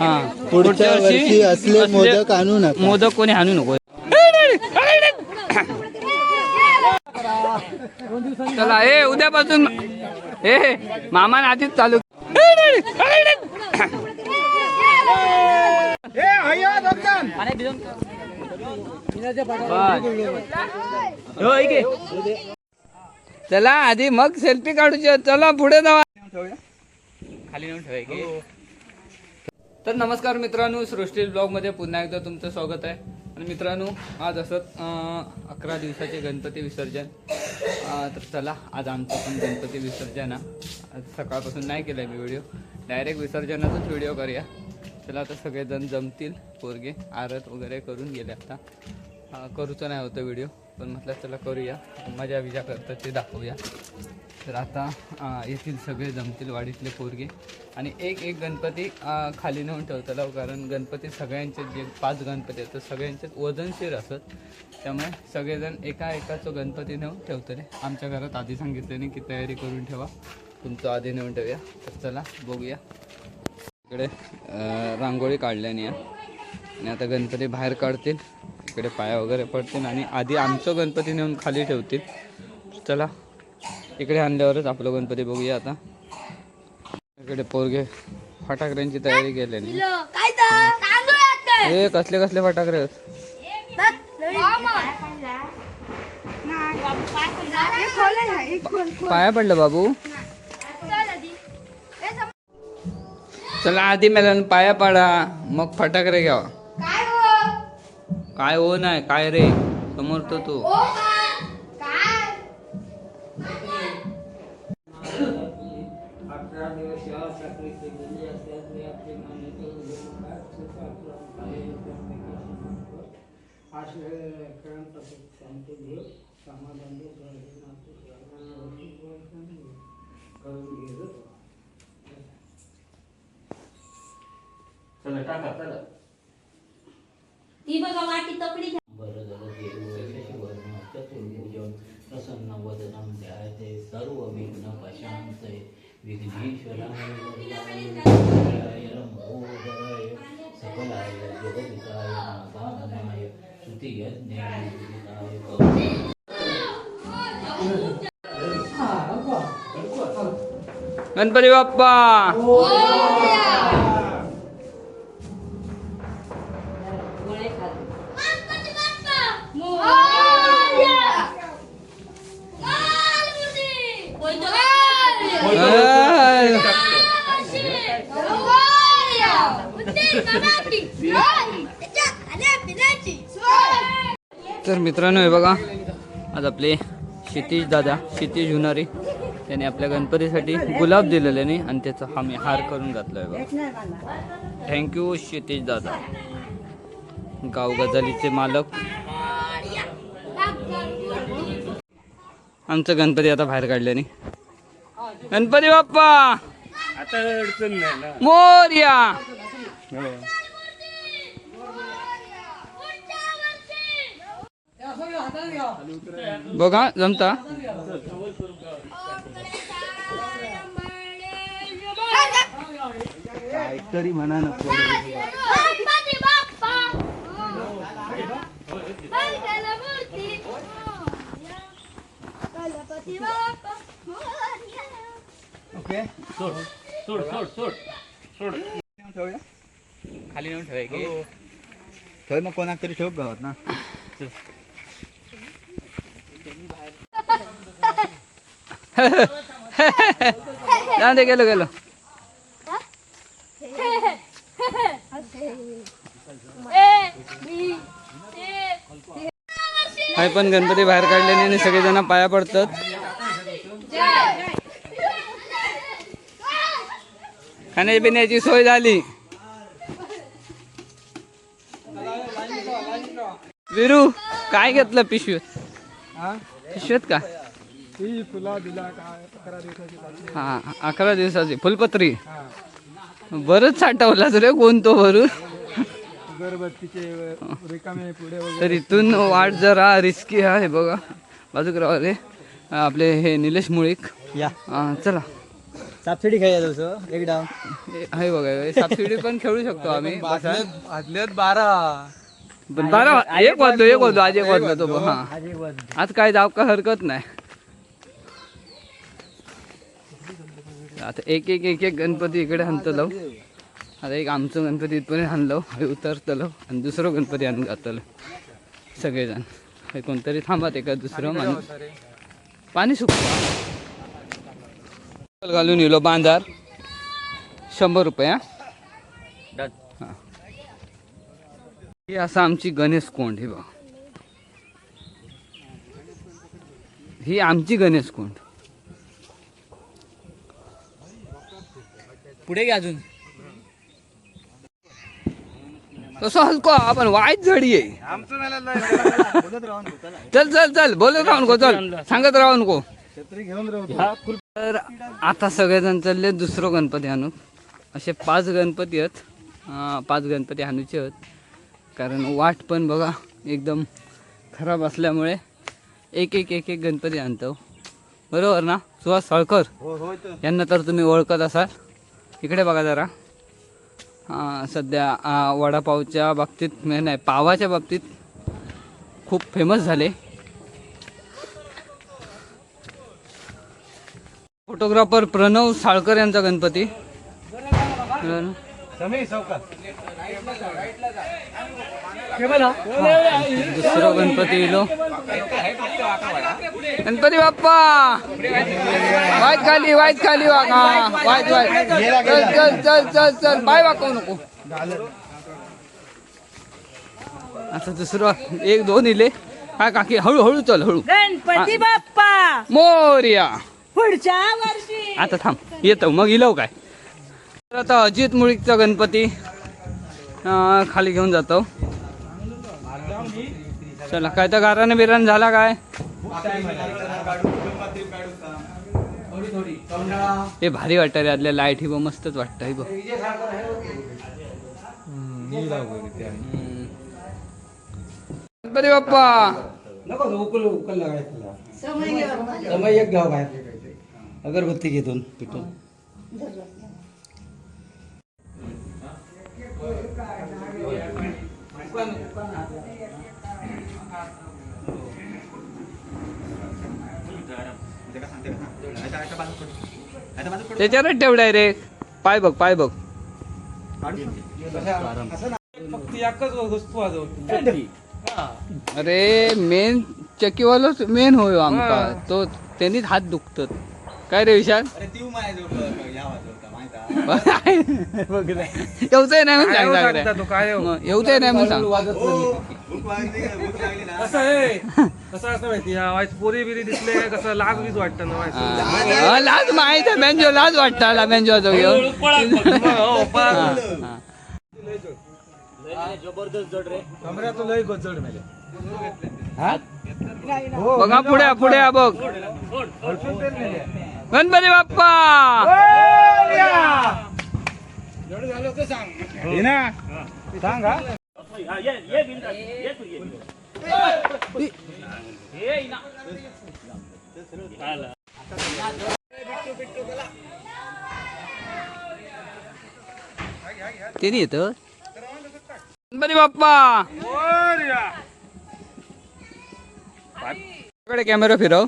हा पुढच्या वर्षी असले मोदक आणू नका. मोदक कोणी आणू नको. चला ए उद्यापासून ए मामान आधीच चालू. बस. चला आधी मग सेल्फी काढूची चला पुढे जावा खाली नेऊन ठेवाय की तर नमस्कार मित्रांनो सृष्टी ब्लॉगमध्ये पुन्हा एकदा तुमचं स्वागत आहे. आणि मित्रांनो आज असत अकरा दिवसाचे गणपती विसर्जन. तर चला आज आमचं पण गणपती विसर्जन आहे. आज सकाळपासून नाही केलं मी व्हिडिओ डायरेक्ट विसर्जनाचाच व्हिडिओ करूया. चला आता सगळेजण जमतील पोरगे आरत वगैरे करून गेले आता. करूचं नाही होतं व्हिडिओ पण म्हटलं चला करूया. मजा विजा करतात ते दाखवूया. तर आता येथील सगळे जमतील वाडीतले पोरगे. आणि एक एक गणपती खाली नेऊन ठेवतला हो, कारण गणपती सगळ्यांचे जे पाच गणपती आहेत तर सगळ्यांचे वजनशीर असत. त्यामुळे सगळेजण एका एकाचं गणपती नेऊन ठेवतले आमच्या घरात आधी सांगितल्याने की तयारी करून ठेवा. तुमचं आधी नेऊन ठेवूया. तर चला बघूया. इकडे रांगोळी काढल्याने आणि आता गणपती बाहेर काढतील. इकडे पाया वगैरे पडतील आणि आधी आमचं गणपती नेऊन खाली ठेवतील. चला इकडे आणल्यावरच आपलं गणपती बघूया आता. इकडे पोरगे फटाकड्यांची तयारी काय? हे कसले कसले खोल. पाया पडलं बाबू? चल आधी. सम- चला आधी मेलन पाया पाडा मग फटाकडे घ्यावा. काय हो? काय हो नाही काय रे? समोर तो तू. ती बघा वाटी तकडी बरं झालं देववर्ण चतुर्भुजं प्रसन्न वदनं ध्यायते सर्व विघ्न पशांते विघ्नेश्वराय सकलाय जगदिताय नागाननाय श्रुतियज्ञाय गणपती बाप्पा तर मित्रांनो हे बघा. आज आपले क्षितिज दादा क्षितिज हुनारी त्याने आपल्या गणपतीसाठी गुलाब दिलेले नाही आणि त्याचा हा मी हार करून घातला आहे बघा. थँक्यू क्षितिज दादा. गाव गजालीचे मालक. आमचं गणपती आता बाहेर काढल्याने गणपती बाप्पा! आता अडचण नाही मोर्या! बघा जमता. काहीतरी म्हणा. मोरया. ओके. सोड सोड सोड सोड सोड ठेवूया खाली नेऊन ठेवाय की ठेव मग कोणाक तरी ठेव गावात ना. जाऊ दे गेलो गेलो. हाय पण गणपती बाहेर काढल्याने आणि सगळेजण पाया पडतात. खाण्यापिण्याची सोय झाली. विरू काय घेतलं पिशवीत? पिशवीत का? ही फुला दिला काय अकरा दिवसाची हा अकरा दिवसाची. फुलपत्री. बरंच साठवलाच रे कोणतो भरून अगरबत्तीचे रिकामे पुढे वगैरे. तर इथून वाट जरा रिस्की आहे बघा. बाजूक रे. आपले हे निलेश मुळीक. या. हा, चला. सबसिडी खेळायला तसं एक डाव. हे- हे बघा सबसिडी पण खेळू शकतो आम्ही. आदल्यात बारा. बारा एक वाजलो एक वाजलो आज एक वाजलो तो हा. आज काय जाव का हरकत नाही. आता एक एक एक एक गणपती इकडे आणतलो. आता एक आमचं गणपती इथपर्यंत आणलो हे उतरतलो आणि दुसरं गणपती आणून जातलो. सगळेजण. हे कोणतरी थांबत एका दुसरं माणूस. पाणी सुकतो घालून येलो बांधार. शंभर रुपये हा. ही असं आमची गणेश कोंड ही बघ. ही आमची गणेश कोंड. पुढे घ्या अजून. तसं हलको आपण वाईट झडी आहे. चल. चल चल बोलत राहू नको चल. सांगत राहू नको छत्री घेऊन राहू तर आता सगळेजण चालले दुसरं गणपती आणू असे पाच गणपती आहेत. पाच गणपती आणूचे आहेत. कारण वाट पण बघा एकदम खराब असल्यामुळे एक एक एक एक गणपती आणतो. बरोबर ना? सुहास सळकर? हो यांना तर तुम्ही ओळखत असाल. इकडे बघा जरा. सध्या वडापावच्या बाबतीत म्हणजे नाही पावाच्या बाबतीत खूप फेमस झाले. फोटोग्राफर प्रणव साळकर यांचा गणपती. दुसरं गणपती इलो. गणपती बाप्पा. वाईट खाली वाईट खाली वाग हा वाईट वाईट चल चल चल चल चल. पाय वाकवू नको. आता दुसरं एक दोन इले. काय काकी हळू हळू चल हळू. गणपती बाप्पा. मोर्या. पुढच्या वर्षी. आता थांब. येतो. मग इलव काय? तर आता अजित मुळीकचा गणपती अं, खाली घेऊन जातो. चला काय तर गाराने बिरान झाला काय? हे भारी वाटतं रे आदल्या लाइट ही बघ मस्तच वाटतं ही बघ. गणपती बाप्पा! नको उकल उकल लागायचं समय एक घ्याव काय अगरबत्ती घेतून पिटून. त्याच्यावरच ठेव डायरेक्ट पाय बघ पाय बघ. फक्त एकच वस्तू वाजवतो अरे मेन चक्कीवालाच मेन होय आमका तो त्यांनीच हात दुखतात. काय रे विशाल? येऊचंय नाही म्हणून सांग सांगता तो? काय हो? मग येऊचंय नाही म्हणून सांग. कसं आहे? कसं असं माहिती? हा वाईट पोरी बिरी दिसले काय कसं लाज बीज वाटतं ना वाईट हा, लाज माहीत आहे मेंजो लाज वाटता मेंजो तो घेऊन. हो, पळा. हा, हा. कमऱ्यात लय गजड मेले बघा पुढे पुढे या बघ. हे ना सांग हा. ते येत? गणपती बाप्पा! कॅमेरा फिरव.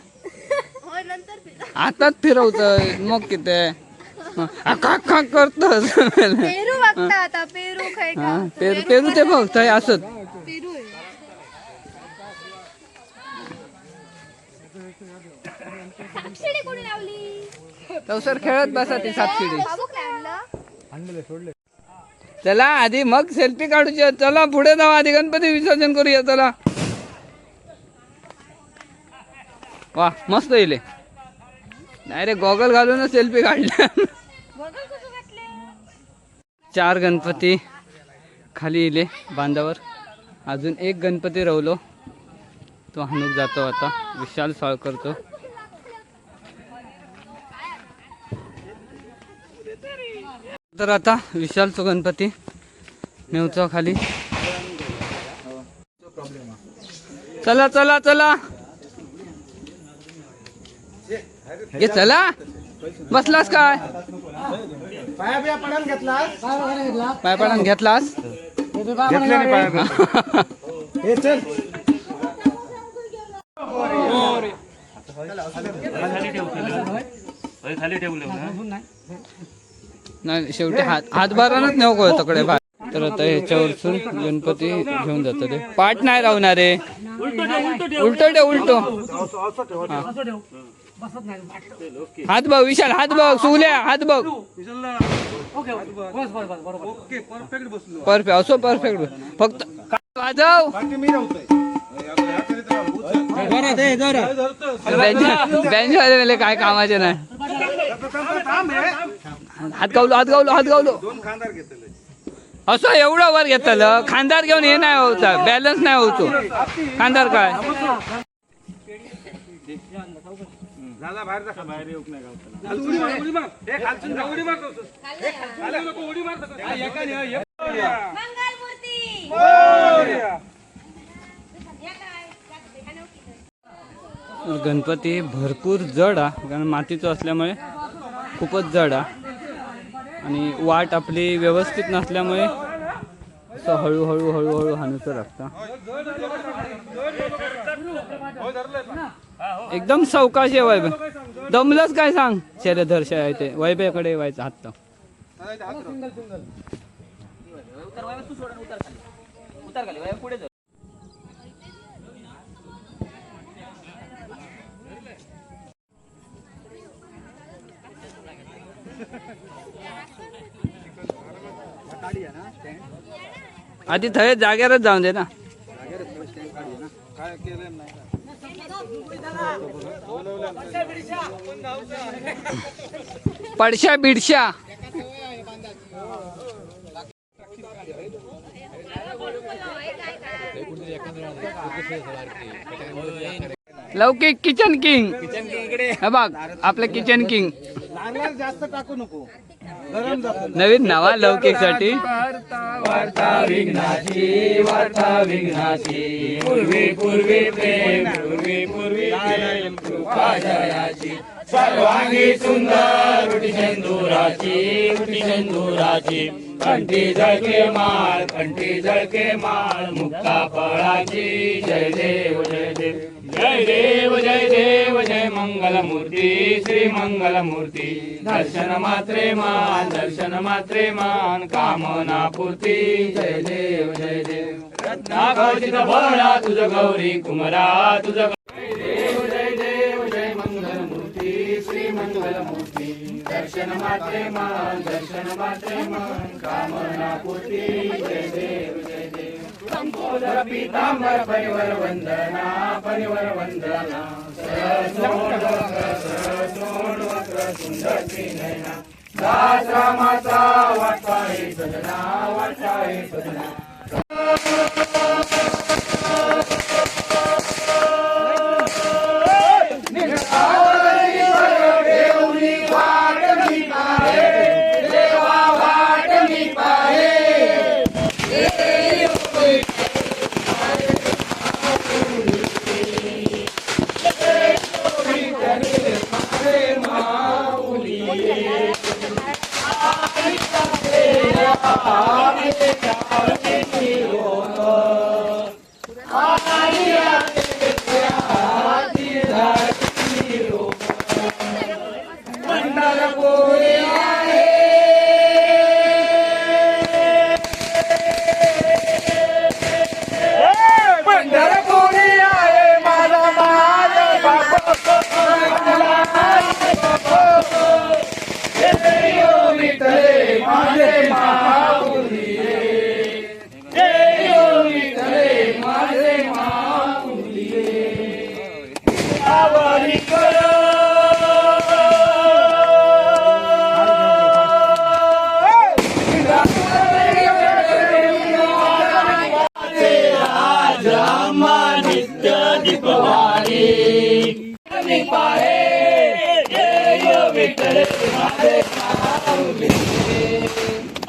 आताच फिरवतोय. मग किती? का करत पेरू बघता आता. पेरू खाय का पेरू पेरू ते बघ थंय असत पेरू आहे. सापशिडी कोणी लावली? तवसर खेळत बसा ती सापशिडी. बाबू काय आणलं. चला आधी मग सेल्फी काढूची. चला पुढे जाऊ. आधी गणपती विसर्जन करूया. चला. वा मस्त येईल डायरेक्ट गॉगल घालूनच सेल्फी काढल्या चार गणपती खाली इले बांधावर. अजून एक गणपती रवलो. तो हाणूक जातो आता. विशाल साळकरतो तर आता विशालचो गणपती नेवचा खाली. चला चला चला. ये चला. बसलास काय? पाया पडून घेतलास? हे. नाही शेवटी हात हातभारानच नको तकडे बाहेर तर आता ह्याच्यावरसून गणपती घेऊन जातो ते. पाठ नाही राहणार रे उलट ठेव. उलट हात बघ विशाल हात बघ सुगल्या हात बघ. ओके परफेक्ट बसलो. परफेक्ट असो परफेक्ट. फक्त वाजव. काय कामाचे नाही. हात गावलो हात गावलो हात गावलो. दोन खानदार घेतले. असं एवढं वर घेतलं खानदार घेऊन हे नाही होता बॅलन्स नाही होतो. खानदार काय? झाला बाहेर जा बाहेर येऊ नाही गावताना उडी मार उडी मार हे खालचून जा, उडी उडी. हा, एकाने, हा, मोरया. गणपती भरपूर जड हा कारण मातीचं असल्यामुळे खूपच जड हा आणि वाट आपली व्यवस्थित नसल्यामुळे असं हळूहळू हळूहळू हाणूचं लागतं एकदम सावकाश आहे वैभव. दमलंच काय सांग? शर्यधर्ष आहे ते वैभवकडे व्हायचं हात तर. आधी थंय जाग्यारच जाऊन दे ना. काय केलं नाही. पडशा बिडशा. लौकिक किचन किंग. हे बघ आपलं किचन किंग. लागल्यास जास्त टाकू नको. गरम जातं नवीन नावा लौकिकसाठी सर्वांगी सुंदर उटी सिंदुराची कंठी झळके माळ कंठी झळके माळ मुक्ता फळाची जय देव जय देव. जय देव जय देव जय मंगल मूर्ती श्री मंगल मूर्ती दर्शन मात्रे मान दर्शन मात्रे मान कामना पूर्ती। जय देव जय देव। रत्नाखचित भोळा तुझ गौरी कुमरा तुझ जय देव जय देव जय मंगल श्री मंगल दर्शन मात्रे मान दर्शन मात्रे मान कामना पूर्ती। जय देव जय देव। संपूर्ण पितांबर परिवर वंदना। परिवर वंदना सरसोड वक्र सुंदर नयना दास रामाचा वाटाळे सजना वाटाई सजना Amen.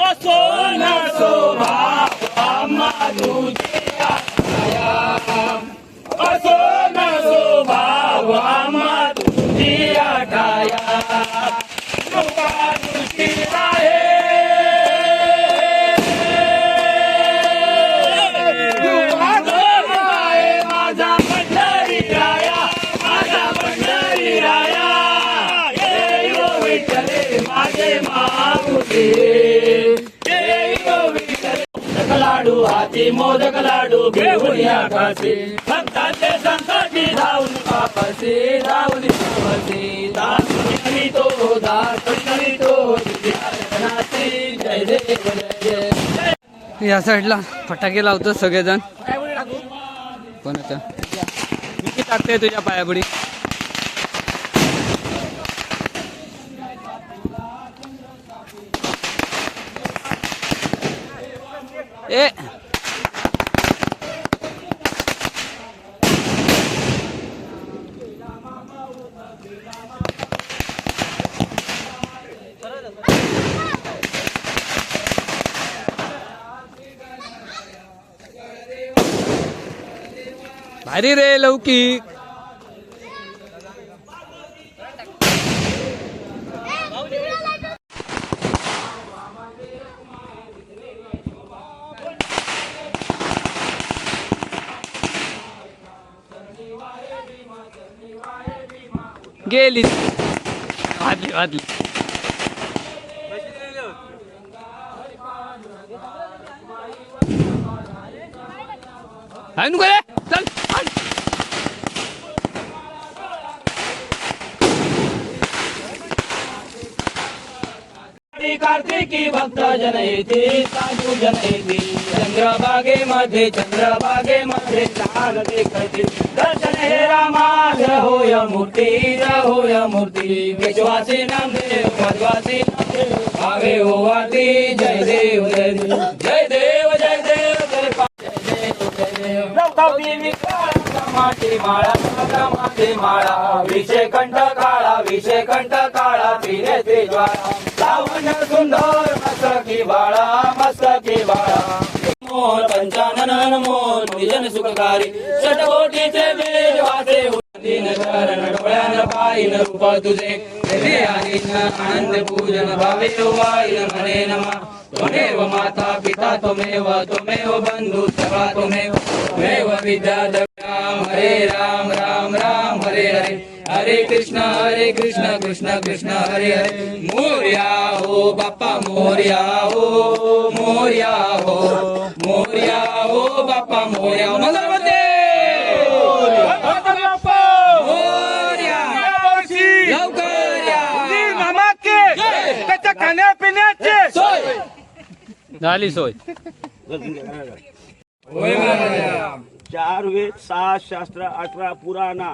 असो नसो लाडू हाती मोदक लाडू घेऊन या खासी भक्तांचे संकटी धावून कापसे धावून कापसे दास करीतो दास तुझ्या जय देव जय या साईडला फटाके लावतो सगळेजण. मी किती टाकते तुझ्या पायापुढी. ए भारी रे लौकिक गेली वाजली वाजली आहे नको रे चल आण. कार्तिकी भक्त जन येते साधू जन येते चंद्रबागेमध्ये चंद्रबागेमध्ये चाल देखते। दर्शन हे रामाज होय मूर्ती होय मूर्ती। विश्वासी नामदेव मध्वासी नामदेव। भावे होवाती जय देव जय देव जय देव। जय देव। माळा माळा कंठ काळा विषय काळा तिने लावण्य सुंदर मस्तकी बाळा मस्तकी बाळा मोर पंचानन मोर निजन सुखकारी षटकोटीचे वेद वासे रूप तुझे आनंद पूजन भावे वाईन नमा त्वमेव माता पिता त्वमेव त्वमेव त्वमेव त्वमेव विद्या राम हरे राम राम राम हरे हरे हरे कृष्ण हरे कृष्ण कृष्ण कृष्ण हरे हरे मोर्या हो बापा मोर्या हो मोर्या हो मोर्या हो बापा मोर्या मंगलवते मोर्या लवकर या त्याच्या खाण्यापिण्याचे सोय झाली सोय चार वेद सहा शास्त्र अठरा पुराणा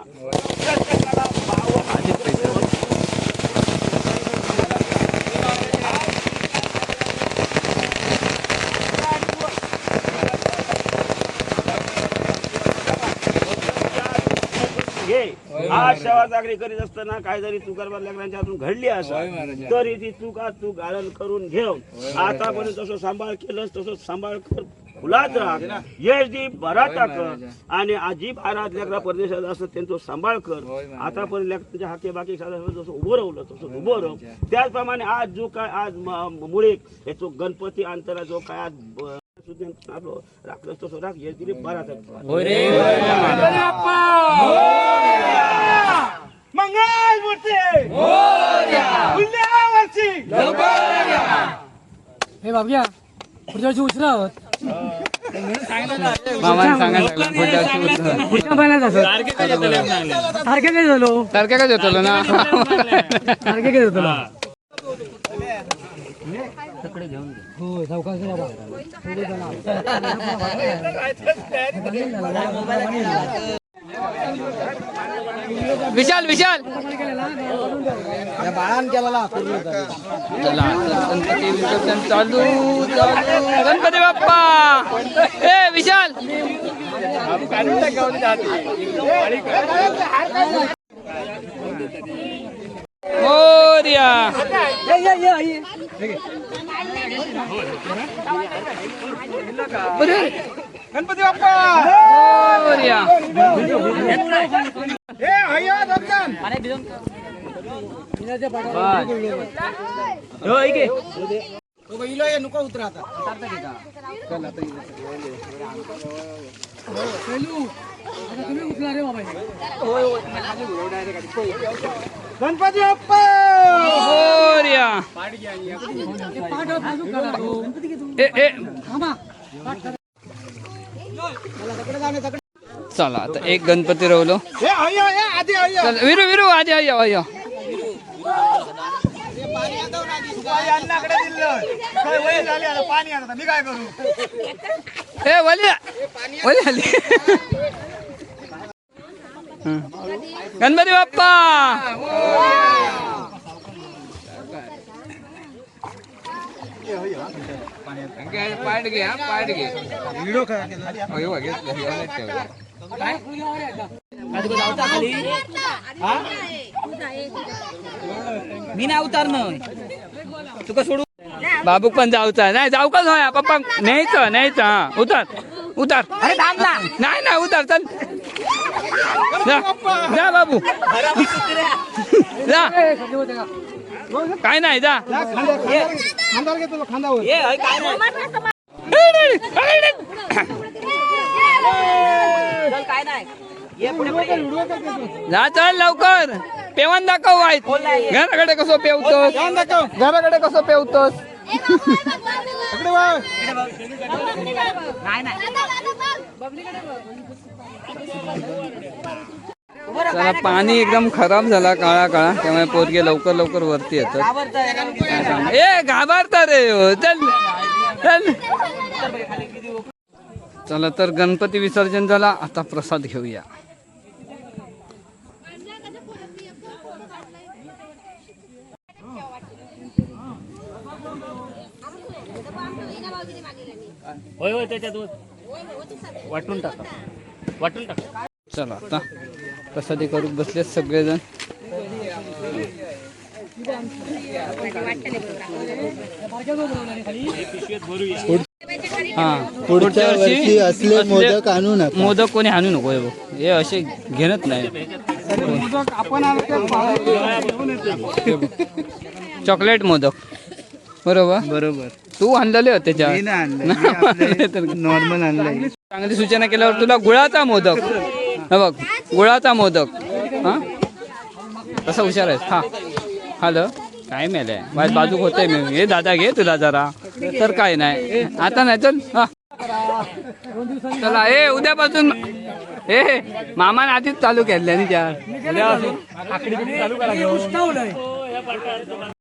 घे आज सेवा चाकरी करीत असताना काय जरी तुकारबाद लेकरांच्या हातून घडली असं. तरी ती चुका तू गाळण करून घेव आतापर्यंत जसं सांभाळ केलंस तसं सांभाळ कर. फुलात राहा. यश दी भराटा कर आणि आजी भारत लेकरा परदेशात असत त्यांचा सांभाळ कर. आतापर्यंत लेकरांच्या हाके बाकी साधा जसं उभं राहलं तसं उभं राहू त्याचप्रमाणे आज जो काय आज मुळे याचो गणपती अंतरा जो काय आज सुद्धा आपलं राखलं तसं राख यश दिली भराटा मंगल मूर्ती हे बाबया पुढच्या वर्षी उशिरा तारखे काय झालो तारखे काय देतो ना. तारखे काय झालो हो सावकाश बाबा विशाल विशाल बाळान केला चला गणपती विसर्जन चालू चालू. गणपती बाप्पा. ए विशाल. मोर्या. गणपती बाप्पा मोर्या हे हय्या दर्शन नुका उतरा आता तुम्ही उतरा रे बाबा गणपती बाप्पा डायरेक्ट करा ए थांबा चला आता एक गणपती रवलो. विरू विरू आधी अय्या अय्या ए वली वली आली. गणपती बाप्पा! पाठ घे हा पाठ घे व्हिडिओ मी नाही उतारणार तुका सोडू? बाबू पण जाऊचा नाही जाऊ का पप्पा न्यायचं न्यायचं हा. उतर उतर. अरे थांब ना. नाही नाही उतर चल. जा जा बाबू. जा. काय नाही जा. खांदावर घेतो खांदावर ए अय काय नाही चल काय नाही ये पुढे पुढे जा चल लवकर. पेवन दाखव वाईट. घराकडे कसं पेवतोस? घराकडे कसं पेवतोस? नाही नाही. चला पाणी एकदम खराब झाला काळा काळा त्यामुळे पोरगे लवकर लवकर वरती येतात. ए घाबरता रे हो. चल चल. चला तर गणपती विसर्जन झाला आता प्रसाद घेऊया. होय होय त्याच्यात वाटून टाका. टाका. चला आता प्रसादी करू बसले सगळेजण. हा पुढच्या वर्षी असले मोदक आणू नका. मोदक कोणी आणू नको हे बघ. हे असे घेणत नाही. तर चॉकलेट मोदक. बरोबर? बरोबर. तू आणलेले होते त्याच्यावर. नॉर्मल आणलंय चांगली सूचना केल्यावर तुला गुळाचा मोदक. हा बघ गुळाचा मोदक. हा? कसा हुशार आहेस? हा. हॅलो. काय मेले? माझ बाजूक होते मी. हे दादा घे तुला जरा. तर काय नाही. आता नाही चल. हा. चला ए उद्यापासून. ए मामान आधीच चालू केले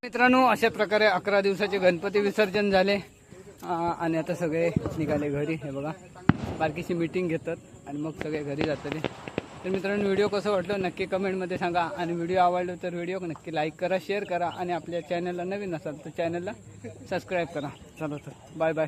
मित्रांनो अशा प्रकारे अकरा दिवसाचे गणपती विसर्जन झाले. आणि आता सगळे निघाले घरी. हे बघा. बारकीशी मीटिंग घेतात आणि मग सगळे घरी जातात तर मित्रांनो व्हिडिओ कसं वाटलं नक्की कमेंटमध्ये सांगा. आणि व्हिडिओ आवडलो तर व्हिडिओ नक्की लाईक करा शेअर करा आणि आपल्या चॅनलला नवीन असाल तर चॅनलला सबस्क्राईब करा. चला तर बाय बाय